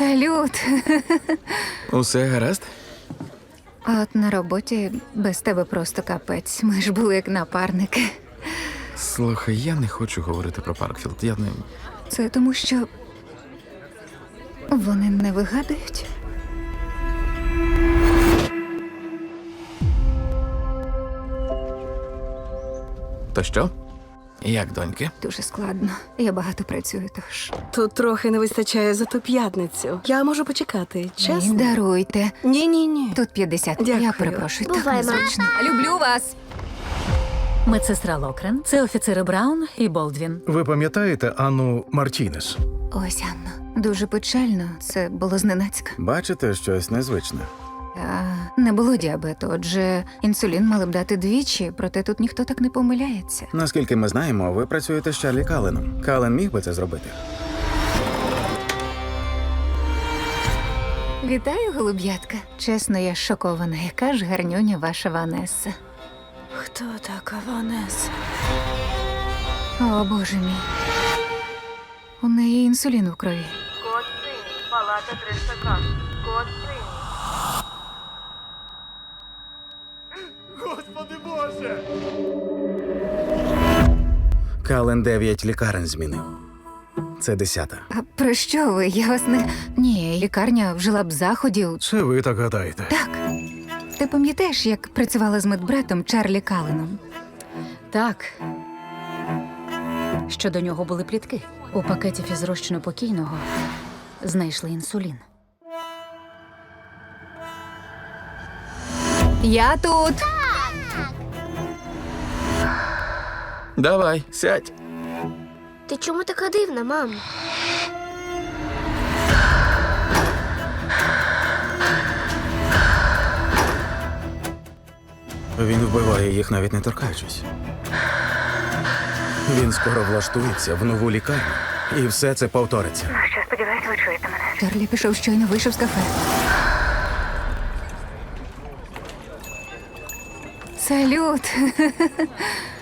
Салют. Усе гаразд? А от на роботі без тебе просто капець. Ми ж були як напарники. Слухай, я не хочу говорити про Паркфілд. Я не. Це тому, що вони не вигадують. То що? Як доньки? Дуже складно. Я багато працюю, тож Тут трохи не вистачає за ту п'ятницю. Я можу почекати, Ні, чесно? даруйте. Ні, ні, ні. Тут 50. Я Дякую. перепрошую, так Бувай, мама. незвично. Люблю вас. Медсестра Локрен, це офіцери Браун і Болдвін. Ви пам'ятаєте Анну Мартінес? Ось Анна. Дуже печально. Це було зненацька. Бачите щось незвичне? А, не було діабету, отже, інсулін мали б дати двічі, проте тут ніхто так не помиляється. Наскільки ми знаємо, ви працюєте з Чарлі Каленом. Кален міг би це зробити. Вітаю, голуб'ятка. Чесно, я шокована. Яка ж гарнюня ваша Ванеса. Хто така Ванеса? О, боже мій. У неї інсулін у крові. Код синій, палата 302. Код синій. Кален дев'ять лікарень змінив. Це десята. А про що ви? Я вас не. Ні, лікарня вжила б заходів. Це ви так гадаєте. Так. Ти пам'ятаєш, як працювала з медбратом Чарлі Каленом? Так. Що до нього були плітки. У пакеті фізрозчину покійного знайшли інсулін. Я тут. Давай, сядь. Ти чому така дивна, мам? Він вбиває їх, навіть не торкаючись. Він скоро влаштується в нову лікарню, і все це повториться. Що сподіваюся, вичуєте мене. Чарлі пішов щойно вийшов з кафе. Салют.